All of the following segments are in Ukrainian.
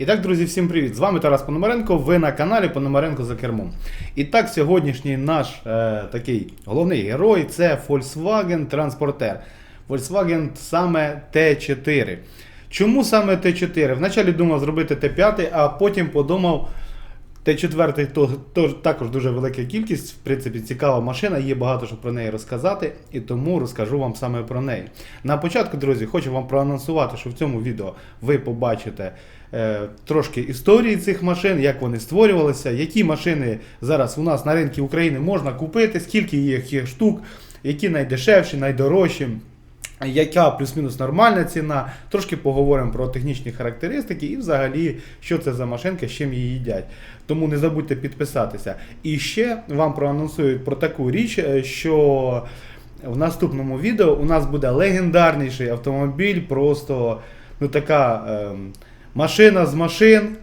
І так, друзі, всім привіт! З вами Тарас Пономаренко. Ви на каналі Пономаренко за кермом. І так, сьогоднішній наш е, такий головний герой це Volkswagen Transporter. Volkswagen саме T4. Чому саме T4? Вначалі думав зробити T5, а потім подумав. Т4 то, то також дуже велика кількість, в принципі, цікава машина, є багато що про неї розказати, і тому розкажу вам саме про неї. На початку, друзі, хочу вам проанонсувати, що в цьому відео ви побачите трошки історії цих машин, як вони створювалися, які машини зараз у нас на ринку України можна купити, скільки їх є штук, які найдешевші, найдорожчі. Яка плюс-мінус нормальна ціна, трошки поговоримо про технічні характеристики і взагалі, що це за машинка, з чим її їдять. Тому не забудьте підписатися. І ще вам проанонсують про таку річ, е, що в наступному відео у нас буде легендарніший автомобіль, просто ну така ем, машина з машин.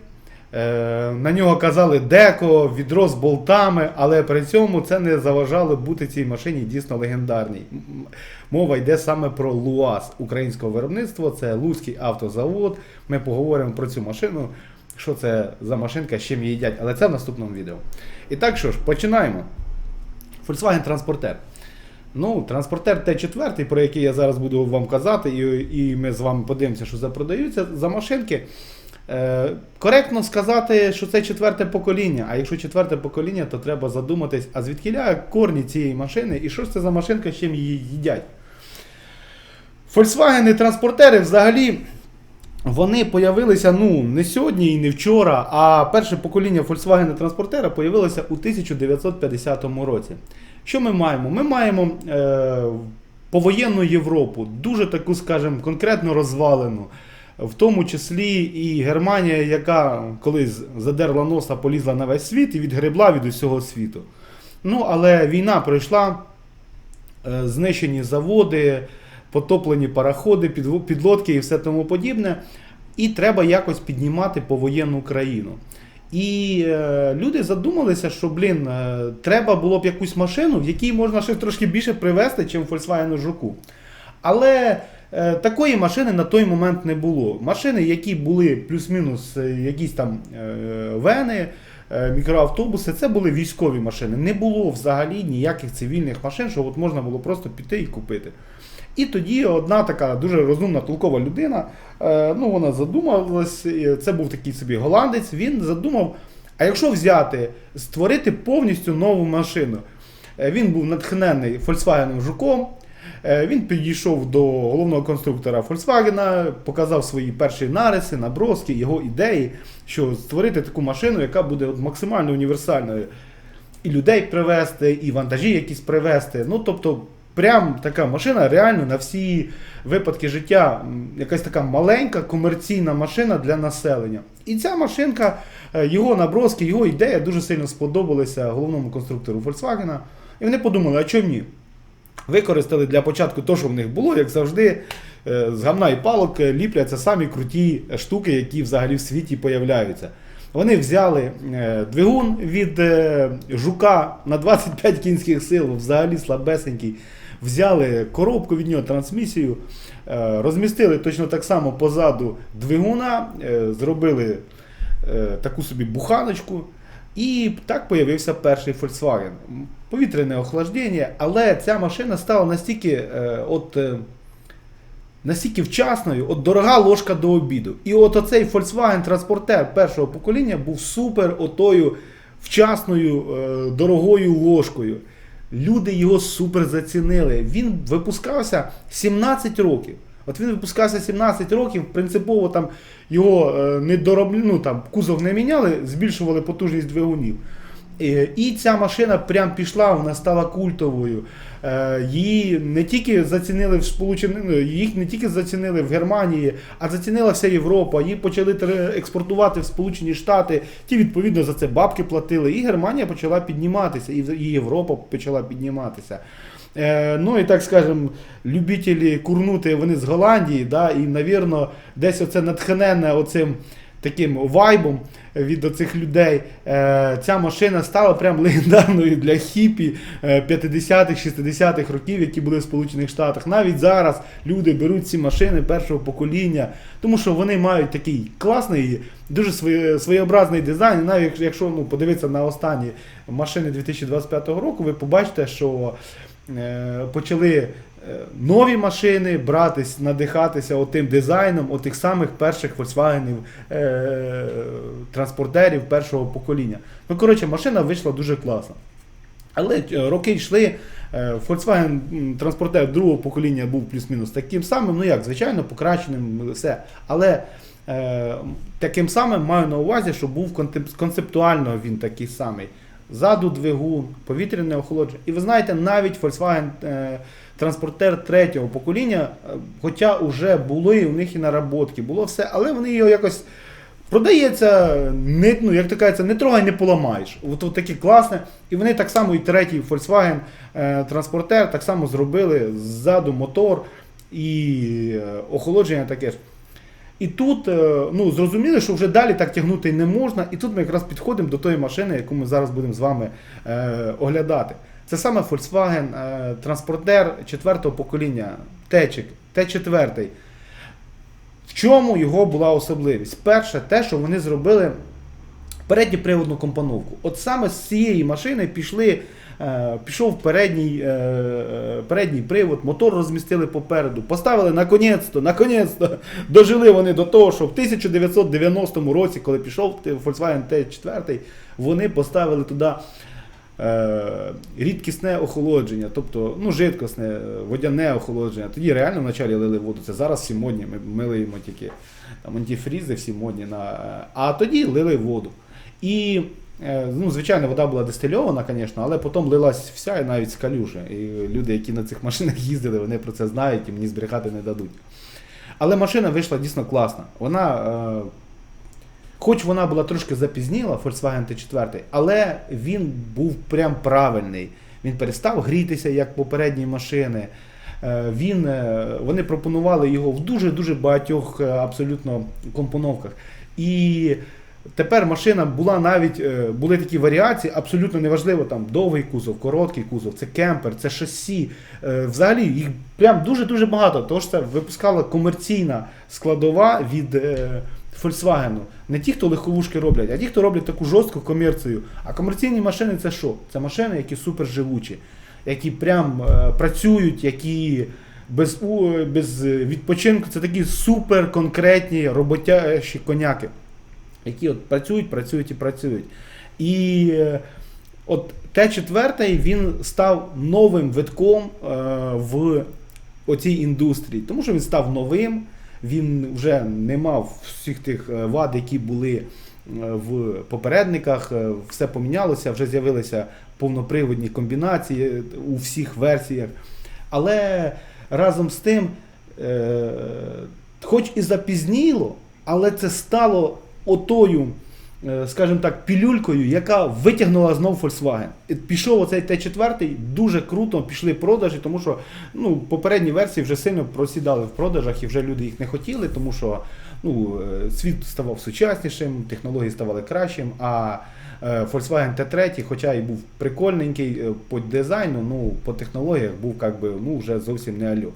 Е, На нього казали деко, відро з болтами, але при цьому це не заважало бути цій машині дійсно легендарній. Мова йде саме про ЛУАЗ українського виробництва, це Луцький автозавод. Ми поговоримо про цю машину, що це за машинка, з чим їдять, але це в наступному відео. І так що ж, починаємо. Volkswagen Transporter. Ну, транспортер Т4, про який я зараз буду вам казати, і, і ми з вами подивимося, що за продаються за машинки. Е, коректно сказати, що це четверте покоління. А якщо четверте покоління, то треба задуматись, а звідкіля корні цієї машини і що ж це за машинка, з чим її їдять. Volkswagen і транспортери взагалі. Вони появилися ну, не сьогодні і не вчора, а перше покоління Volkswagen транспортера появилося у 1950 році. Що ми маємо? Ми маємо е, повоєнну Європу, дуже таку, скажімо, конкретно розвалену. В тому числі і Германія, яка колись задерла носа, полізла на весь світ і відгребла від усього світу. Ну, але війна пройшла, е, знищені заводи, потоплені пароходи, підлодки і все тому подібне. І треба якось піднімати повоєнну країну. І е, люди задумалися, що блін, е, треба було б якусь машину, в якій можна ще трошки більше привезти, ніж Volkswagen Жуку. Але е, такої машини на той момент не було. Машини, які були плюс-мінус е, якісь там е, вени, е, мікроавтобуси, це були військові машини. Не було взагалі ніяких цивільних машин, що от можна було просто піти і купити. І тоді одна така дуже розумна, толкова людина, е, ну вона задумалась, це був такий собі голландець, він задумав, а якщо взяти, створити повністю нову машину. Е, Він був натхнений Volkswagen Жуком. Е, Він підійшов до головного конструктора Volkswagen, показав свої перші нариси, наброски, його ідеї, що створити таку машину, яка буде максимально універсальною. І людей привезти, і вантажі якісь привезти. Ну, тобто, прям така машина реально на всі випадки життя. Якась така маленька комерційна машина для населення. І ця машинка, е, його наброски, його ідея дуже сильно сподобалися головному конструктору Volkswagen. І вони подумали, а чому ні? Використали для початку те, що в них було, як завжди, е, з гамна і палок е, ліпляться самі круті штуки, які взагалі в світі появляються. Вони взяли двигун від жука на 25 кінських сил, взагалі слабесенький. Взяли коробку від нього, трансмісію, е, розмістили точно так само позаду двигуна, е, зробили е, таку собі буханочку. І так появився перший Volkswagen. Повітряне охлаждення, але ця машина стала настільки, от, настільки вчасною, от дорога ложка до обіду. І от оцей Volkswagen транспортер першого покоління був супер отою вчасною, дорогою ложкою. Люди його супер зацінили. Він випускався 17 років. От він випускався 17 років, принципово там його е, не дороблю, ну, там кузов не міняли, збільшували потужність двигунів. Е, І ця машина прям пішла, вона стала культовою. Е, Її не тільки зацінили в Сполучені, ну, їх не тільки зацінили в Германії, а зацінила вся Європа. Її почали експортувати в Сполучені Штати. Ті відповідно за це бабки платили. І Германія почала підніматися, і Європа почала підніматися. Е, ну і так скажем, любителі курнути вони з Голландії, да, і, навірно, десь оце натхненне оцим таким вайбом від оцих людей. Е, ця машина стала прям легендарною для хіпі е, 50-х, 60-х років, які були в Сполучених Штатах. Навіть зараз люди беруть ці машини першого покоління, тому що вони мають такий класний, дуже своє- своєобразний дизайн. Навіть якщо- ну, подивитися на останні машини 2025 року, ви побачите, що е, почали е, нові машини братись, надихатися отим дизайном, отих самих перших Volkswagen е, транспортерів першого покоління. Ну, коротше, машина вийшла дуже класна. Але е, роки йшли. е, Volkswagen транспортер другого покоління був плюс-мінус таким самим, ну як, звичайно, покращеним, все. Але е, таким самим маю на увазі, що був концептуально він такий самий. Ззаду двигун, повітряне охолодження. І ви знаєте, навіть Volkswagen е, транспортер третього покоління, е, хоча вже були у них і наработки, було все, але вони його якось. Продається, не, ну, як то кажеться, не трогай, не поламаєш. От, от таке класне. І вони так само і третій Volkswagen е, транспортер так само зробили ззаду мотор і е, охолодження таке ж. І тут ну, зрозуміли, що вже далі так тягнути не можна. І тут ми якраз підходимо до тої машини, яку ми зараз будемо з вами е, оглядати. Це саме Volkswagen е, транспортер четвертого покоління, Течик, Т4. В чому його була особливість? Перше, те, що вони зробили передньоприводну компоновку. От саме з цієї машини пішли, е, пішов передній, е, передній привод, мотор розмістили попереду, поставили наконець-то, наконець-то дожили вони до того, що в 1990 році, коли пішов Volkswagen T4, вони поставили туди. Е, рідкісне охолодження, тобто ну, жидкісне, е, водяне охолодження. Тоді реально вначалі лили воду. Це зараз всі модні, ми, ми лиємо тільки там, антифрізи, всі модні на. е, А тоді лили воду. І, ну, звичайно, вода була дистильована, звісно, але потім лилась вся і навіть з. І люди, які на цих машинах їздили, вони про це знають і мені зберігати не дадуть. Але машина вийшла дійсно класна. Вона. Хоч вона була трошки запізніла, Volkswagen T4, але він був прям правильний. Він перестав грітися, як попередні машини. Е, Він, е, вони пропонували його в дуже-дуже багатьох е, абсолютно компоновках. І тепер машина була навіть, були такі варіації, абсолютно неважливо, там довгий кузов, короткий кузов, це кемпер, це шасі. Взагалі їх прям дуже-дуже багато. Тож це випускала комерційна складова від. Volkswagen. Не ті, хто легковушки роблять, а ті, хто роблять таку жорстку комерцію. А комерційні машини це що? Це машини, які супер живучі, які прям е, працюють, які без, у- без відпочинку, це такі супер конкретні роботящі коняки, які от працюють, працюють і працюють. І е, от Т4 він став новим витком е, в оцій індустрії, тому що він став новим. Він вже не мав всіх тих е, вад, які були е, в попередниках. е, Все помінялося, вже з'явилися повноприводні комбінації у всіх версіях. Але разом з тим, хоч і запізніло, але це стало отою, скажімо так, пілюлькою, яка витягнула знов Volkswagen. І Пішов оцей Т4, дуже круто пішли продажі, тому що ну, попередні версії вже сильно просідали в продажах і вже люди їх не хотіли, тому що ну, е, світ ставав сучаснішим, технології ставали кращим. А е, Volkswagen T3, хоча і був прикольненький е, по дизайну, ну, по технологіях був как би, ну, вже зовсім не альо.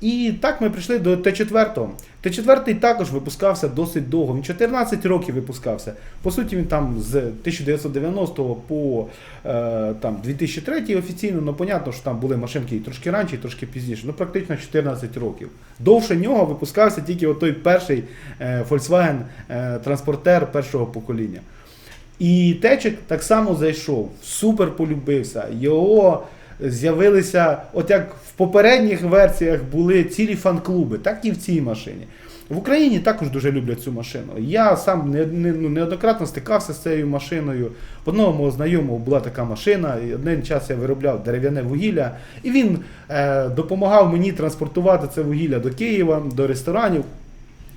І так ми прийшли до Т4. Т4 також випускався досить довго. Він 14 років випускався. По суті, він там з 1990 по е, там, 2003 офіційно, ну понятно, що там були машинки і трошки раніше, і трошки пізніше. Ну, практично 14 років. Довше нього випускався тільки отой перший е, Volkswagen е, транспортер першого покоління. І Течик так само зайшов, супер полюбився. Його з'явилися, от як в попередніх версіях були цілі фан-клуби, так і в цій машині. В Україні також дуже люблять цю машину. Я сам не, не, ну, неоднократно стикався з цією машиною. В одного мого знайомого була така машина, і один час я виробляв дерев'яне вугілля, і він е, допомагав мені транспортувати це вугілля до Києва, до ресторанів.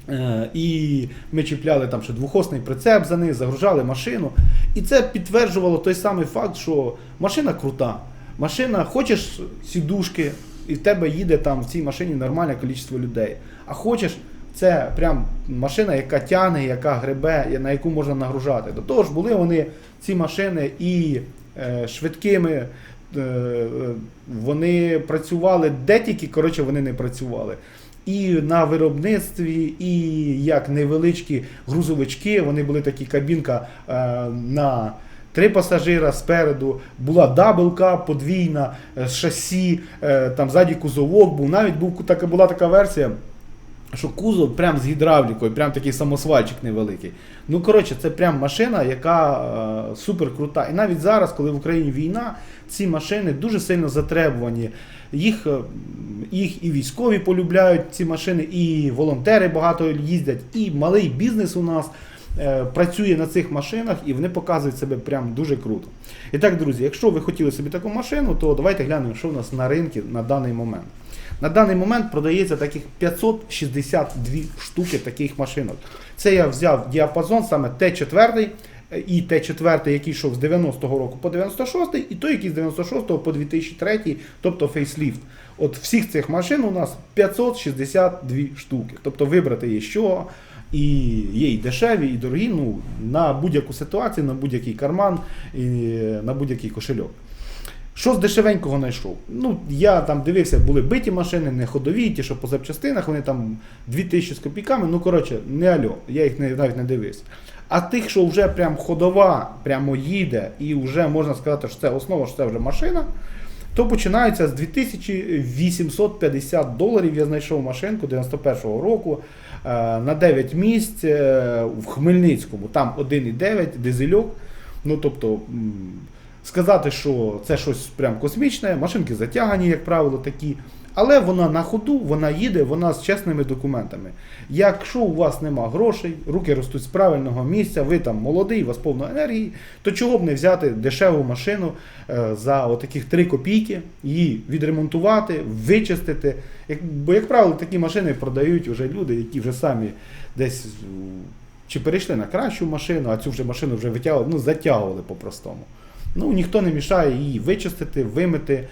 Е, І ми чіпляли там ще двохосний прицеп за них, загружали машину. І це підтверджувало той самий факт, що машина крута. Машина, хочеш сідушки, і в тебе їде там в цій машині нормальне кількість людей. А хочеш, це прям машина, яка тягне, яка гребе, на яку можна нагружати. До того ж, були вони ці машини і е, швидкими. е, Вони працювали де тільки, коротше, вони не працювали. І на виробництві, і як невеличкі грузовички, вони були такі кабінка е, на три пасажира спереду, була дабелка подвійна е, з шасі, е, там ззаді кузовок був. Навіть був така була така версія. Що кузов прям з гідравлікою, прям такий самосвальчик невеликий. Ну, коротше, це прям машина, яка е, супер крута. І навіть зараз, коли в Україні війна, ці машини дуже сильно затребувані. Їх, е, їх і військові полюбляють ці машини, і волонтери багато їздять, і малий бізнес у нас е, працює на цих машинах, і вони показують себе прям дуже круто. І так, друзі, якщо ви хотіли собі таку машину, то давайте глянемо, що в нас на ринку на даний момент. На даний момент продається таких 562 штуки таких машинок. Це я взяв діапазон саме Т4 і Т4, який йшов з 90-го року по 96-й, і той, який з 96-го по 2003, тобто фейсліфт. От всіх цих машин у нас 562 штуки. Тобто вибрати є що. І є і дешеві, і дорогі, ну, на будь-яку ситуацію, на будь-який карман, і на будь-який кошельок. Що з дешевенького знайшов? Ну, я там дивився, були биті машини, не ходові, ті, що по запчастинах, вони там 2000 з копійками. Ну, коротше, не альо, я їх не, навіть не дивився. А тих, що вже прям ходова, прямо їде, і вже можна сказати, що це основа, що це вже машина, то починається з 2850 доларів. Я знайшов машинку 91-го року е, на 9 місць е, в Хмельницькому. Там 1,9 дизельок. Ну, тобто, сказати, що це щось прям космічне, машинки затягані, як правило, такі. Але вона на ходу, вона їде, вона з чесними документами. Якщо у вас нема грошей, руки ростуть з правильного місця, ви там молодий, у вас повно енергії, то чого б не взяти дешеву машину е, за отаких 3 копійки, її відремонтувати, вичистити. Бо, як правило, такі машини продають вже люди, які вже самі десь чи перейшли на кращу машину, а цю вже машину вже витягували, ну затягували по-простому. Ну, ніхто не мішає її вичистити, вимити, е,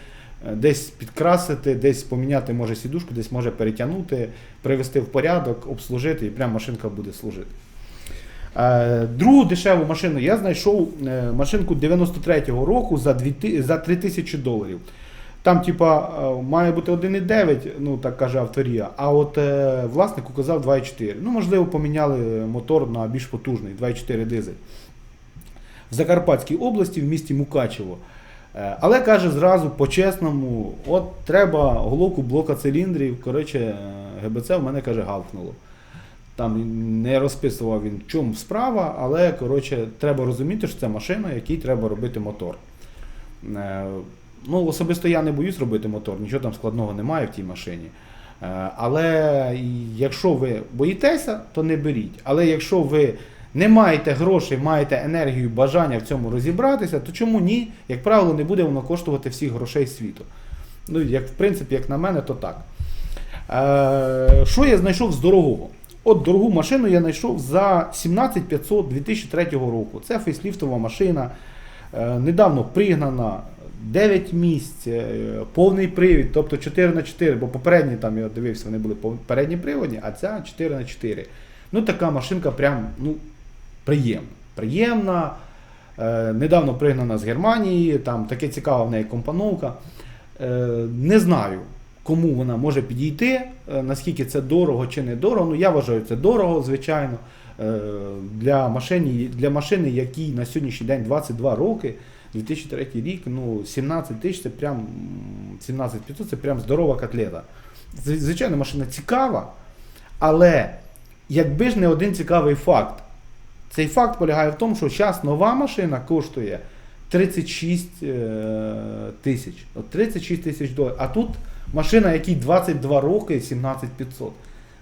десь підкрасити, десь поміняти може сідушку, десь може перетягнути, привести в порядок, обслужити, і прям машинка буде служити. Е, Другу дешеву машину я знайшов е, машинку 93-го року за 2000 за 3000 доларів. Там, типа, е, має бути 1,9, ну так каже авторія, а от е, власник указав 2,4. Ну, можливо, поміняли мотор на більш потужний, 2,4 дизель в Закарпатській області в місті Мукачево. Е, Але каже зразу по-чесному, от треба головку блока циліндрів. Коротше, е, ГБЦ в мене каже гавкнуло. Там не розписував він, в чому справа, але коротше, треба розуміти, що це машина, якій треба робити мотор. Е, Ну, особисто я не боюсь робити мотор, нічого там складного немає в тій машині. Але якщо ви боїтеся, то не беріть. Але якщо ви не маєте грошей, маєте енергію, бажання в цьому розібратися, то чому ні? Як правило, не буде воно коштувати всіх грошей світу. Ну, як в принципі, як на мене, то так. Е, що я знайшов з дорогого? От дорогу машину я знайшов за 17500 2003 року. Це фейсліфтова машина, е, недавно пригнана, 9 місць, е, повний привід, тобто 4х4, бо попередні там я дивився, вони були передні приводні, а ця 4х4. Ну, така машинка прям ну, приємна. Приємна. Е, недавно пригнана з Германії, там таке цікава в неї компоновка. Е, не знаю, кому вона може підійти, е, наскільки це дорого чи не дорого. Ну, я вважаю, це дорого, звичайно. Для, машини, для машини, якій на сьогоднішній день 22 роки, 2003 рік, ну, 17 тисяч це прям 17 500 це прям здорова котлета. Звичайно, машина цікава, але якби ж не один цікавий факт. Цей факт полягає в тому, що зараз нова машина коштує 36 е, тисяч. От 36 тисяч доларів. А тут машина, якій 22 роки, 17 500.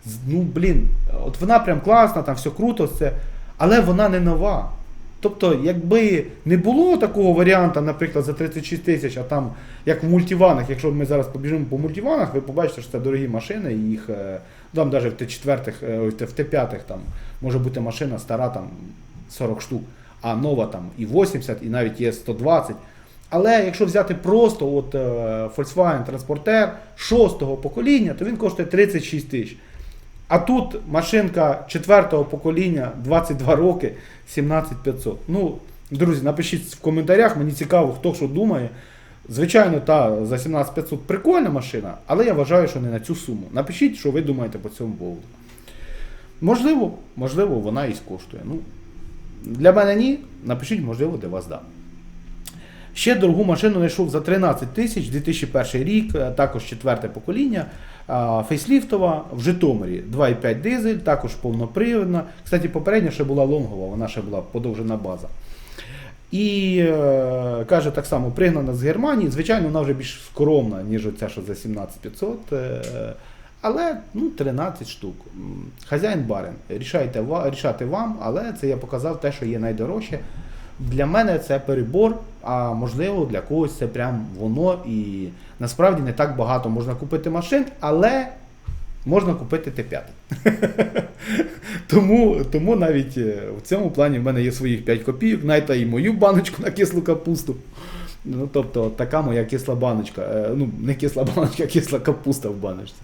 З- Ну, блін, от вона прям класна, там все круто, все, але вона не нова. Тобто, якби не було такого варіанта, наприклад, за 36 тисяч, а там, як в мультиванах, якщо ми зараз побіжимо по мультиванах, ви побачите, що це дорогі машини, і їх е, там навіть в Т4, е, в Т5 там може бути машина стара там 40 штук, а нова там і 80, і навіть є 120. Але якщо взяти просто от, е, Volkswagen Transporter 6-го покоління, то він коштує 36 тисяч. А тут машинка четвертого покоління, 22 роки, 17500. Ну, друзі, напишіть в коментарях, мені цікаво, хто що думає. Звичайно, та за 17500 прикольна машина, але я вважаю, що не на цю суму. Напишіть, що ви думаєте по цьому поводу. Можливо, можливо, вона і коштує. Ну, для мене ні. Напишіть, можливо, для вас да. Ще дорогу машину знайшов за 13 тисяч, 2001 рік, е, також четверте покоління, фейсліфтова в Житомирі 2,5 дизель, також повнопривідна. Кстати, попередня ще була лонгова, вона ще була подовжена база. І е, каже так само, пригнана з Германії. Звичайно, вона вже більш скромна, ніж оця, що за 17500. Е, але ну, 13 штук. Хазяїн барин. Рішайте, рішати вам, але це я показав те, що є найдорожче. Для мене це перебор, а можливо для когось це прям воно. І насправді не так багато можна купити машин, але можна купити Т5. тому, тому навіть е, в цьому плані в мене є своїх 5 копійок, навіть і мою баночку на кислу капусту. Ну, тобто, така моя кисла баночка. Е, Ну, не кисла баночка, а кисла капуста в баночці.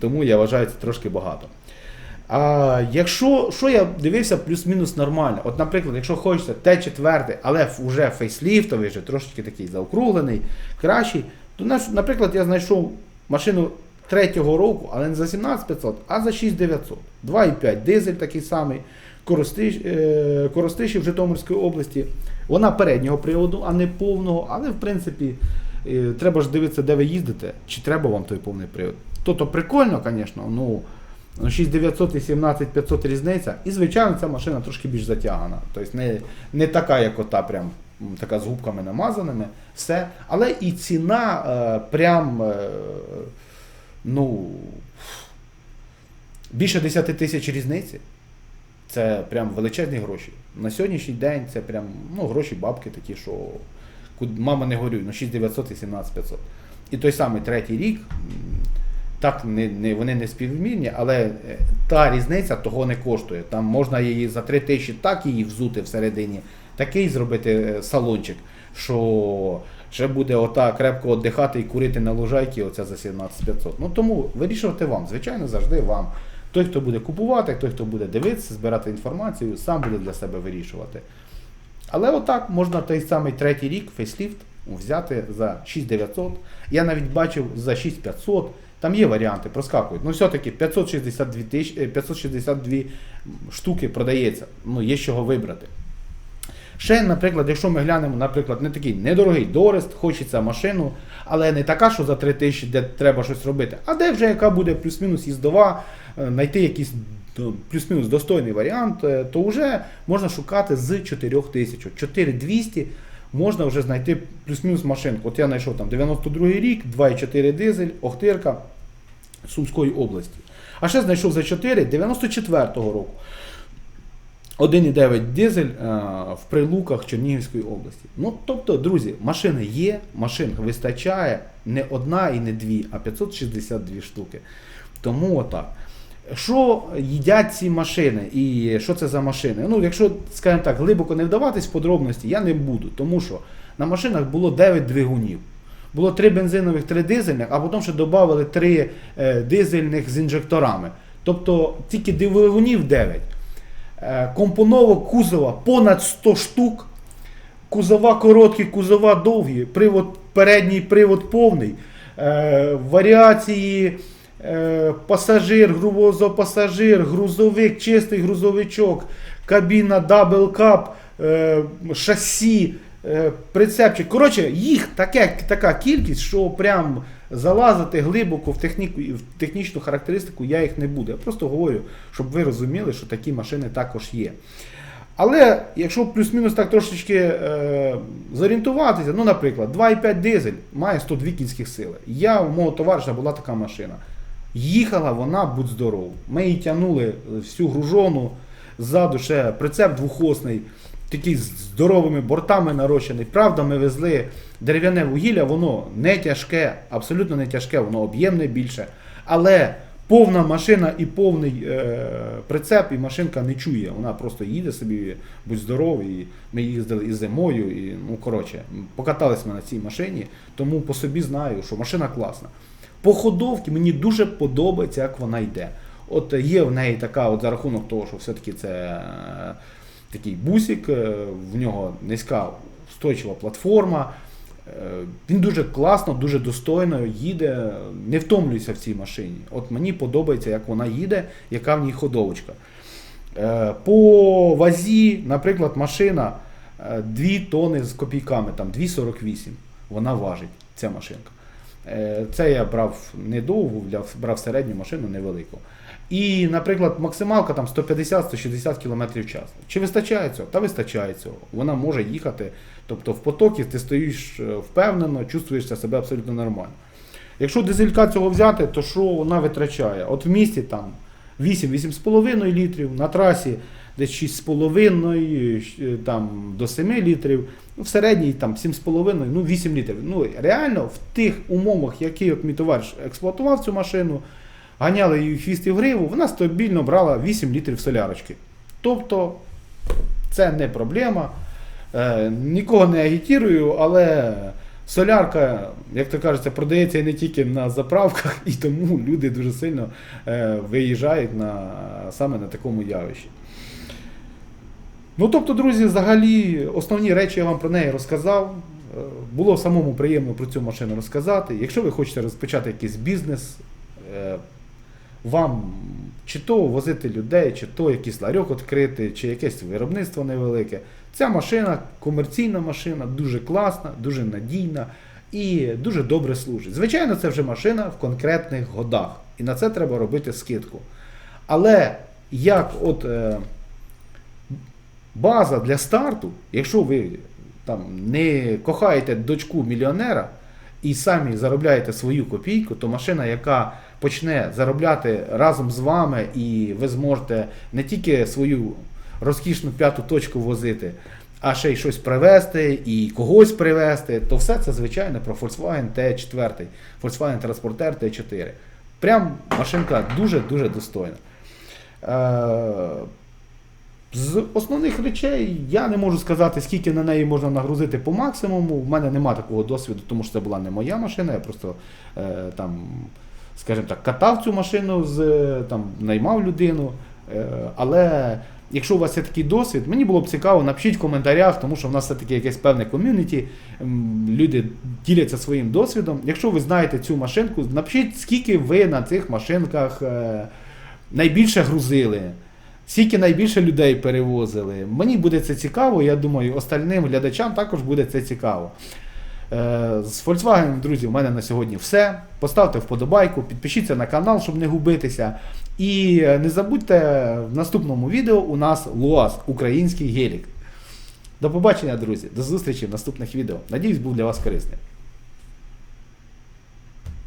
Тому я вважаю це трошки багато. А якщо що я дивився плюс-мінус нормально. От, наприклад, якщо хочеться Т4, але вже фейсліфтовий, вже трошки такий заокруглений, кращий, то, наприклад, я знайшов машину третього року, але не за 17500, а за 6900. 2,5 дизель такий самий, Коростиш, е, в Житомирській області. Вона переднього приводу, а не повного, але в принципі е, треба ж дивитися, де ви їздите, чи треба вам той повний привод. То-то прикольно, звісно, ну. Ну, 6900 і 17500 різниця. І, звичайно, ця машина трошки більш затягана. Тобто не, не така, як ота, прям така з губками намазаними. Все. Але і ціна е, прям е, ну, більше 10 тисяч різниці. Це прям величезні гроші. На сьогоднішній день це прям ну, гроші, бабки такі, що мама не горюй, ну 6900 і 17500. І той самий третій рік. Так, не, не, вони не співмірні, але е, та різниця того не коштує. Там можна її за 3 тисячі так її взути всередині, такий зробити е, салончик, що ще буде ота крепко віддихати і курити на лужайці, оця за 17500. Ну тому вирішувати вам, звичайно, завжди вам. Той, хто буде купувати, той, хто буде дивитися, збирати інформацію, сам буде для себе вирішувати. Але отак можна той самий третій рік фейсліфт взяти за 6900. Я навіть бачив за 6500. Там є варіанти, проскакують. Ну, все-таки 562, тисяч- е, 562 штуки продається. Ну, є з чого вибрати. Ще, наприклад, якщо ми глянемо, наприклад, не такий недорогий Дорест, хочеться машину, але не така, що за 3 тисячі, де треба щось робити, а де вже яка буде плюс-мінус їздова, е, знайти якийсь ну, плюс-мінус достойний варіант, е, то вже можна шукати з 4 тисяч. 4200 можна вже знайти плюс-мінус машинку. От я знайшов там 92 рік, 2,4 дизель, Охтирка Сумської області. А ще знайшов за 4 94-го року. 1,9 дизель е, в прилуках Чернігівської області. Ну, тобто, друзі, машини є, машин вистачає не одна і не дві, а 562 штуки. Тому отак. Що їдять ці машини і що це за машини? Ну, якщо, скажімо так, глибоко не вдаватись в подробності, я не буду, тому що на машинах було 9 двигунів. Було 3 бензинових, 3 дизельних, а потім ще додали 3 е, дизельних з інжекторами. Тобто тільки двигунів 9. Е, компоновок кузова понад 100 штук. Кузова короткі, кузова довгі, привод передній привод повний. Е, варіації пасажир, грузопасажир, грузовик, чистий грузовичок, кабіна дабл кап, шасі, прицепчик. Коротше, їх таке, така кількість, що прям залазити глибоко в, техніку, в технічну характеристику я їх не буду. Я просто говорю, щоб ви розуміли, що такі машини також є. Але якщо плюс-мінус так трошечки е, зорієнтуватися, ну, наприклад, 2,5 дизель має 102 кінських сили. Я у мого товариша була така машина. Їхала вона, будь здоров. Ми її тягнули всю гружону, ззаду ще прицеп двохосний, такий з здоровими бортами нарощений. Правда, ми везли дерев'яне вугілля, воно не тяжке, абсолютно не тяжке, воно об'ємне більше. Але повна машина і повний е, прицеп, і машинка не чує. Вона просто їде собі, будь здоровий. І ми їздили і зимою, і ну коротше, покатались ми на цій машині, тому по собі знаю, що машина класна. По ходовці мені дуже подобається, як вона йде. От є в неї така, от за рахунок того, що все-таки це такий бусик, е, в нього низька устойчива платформа. Е, Він дуже класно, дуже достойно їде, не втомлюється в цій машині. От мені подобається, як вона їде, яка в ній ходовочка. Е, По вазі, наприклад, машина 2 тони з копійками, там 2,48 вона важить, ця машинка. Е, Це я брав недовгу, брав середню машину невелику. І, наприклад, максималка там 150-160 км в час. Чи вистачає цього? Та вистачає цього. Вона може їхати. Тобто в потокі ти стоїш е, впевнено, чувствуєшся себе абсолютно нормально. Якщо дизелька цього взяти, то що вона витрачає? От в місті там 8-8,5 літрів, на трасі десь 6,5 е, там, до 7 літрів, ну, в середній там 7,5, ну 8 літрів. Ну, реально в тих умовах, які от мій товариш експлуатував цю машину, ганяли її хвіст і гриву, вона стабільно брала 8 літрів солярочки. Тобто це не проблема. Е, нікого не агітірую, але солярка, як то кажеться, продається не тільки на заправках, і тому люди дуже сильно е, виїжджають на, саме на такому явищі. Ну, тобто, друзі, взагалі, основні речі я вам про неї розказав. Е, Було самому приємно про цю машину розказати. Якщо ви хочете розпочати якийсь бізнес, е, вам чи то возити людей, чи то якийсь ларьок відкрити, чи якесь виробництво невелике. Ця машина, комерційна машина, дуже класна, дуже надійна і дуже добре служить. Звичайно, це вже машина в конкретних годах. І на це треба робити скидку. Але як от е, база для старту, якщо ви там не кохаєте дочку мільйонера і самі заробляєте свою копійку, то машина, яка почне заробляти разом з вами, і ви зможете не тільки свою розкішну п'яту точку возити, а ще й щось привезти і когось привезти, то все це звичайно про Volkswagen T4, Volkswagen Transporter T4. Прям машинка дуже-дуже достойна. З основних речей я не можу сказати, скільки на неї можна нагрузити по максимуму. В мене нема такого досвіду, тому що це була не моя машина. Я просто е, там, скажімо так, катав цю машину, з, там, наймав людину. Е, але якщо у вас є такий досвід, мені було б цікаво, напишіть в коментарях, тому що в нас все-таки якесь певне ком'юніті. Люди діляться своїм досвідом. Якщо ви знаєте цю машинку, напишіть, скільки ви на цих машинках е, найбільше грузили. Скільки найбільше людей перевозили. Мені буде це цікаво, я думаю, остальним глядачам також буде це цікаво. Е, З Volkswagen, друзі, в мене на сьогодні все. Поставте вподобайку, підпишіться на канал, щоб не губитися. І е, не забудьте в наступному відео у нас ЛУАЗ, український гелік. До побачення, друзі, до зустрічі в наступних відео. Надіюсь, був для вас корисним.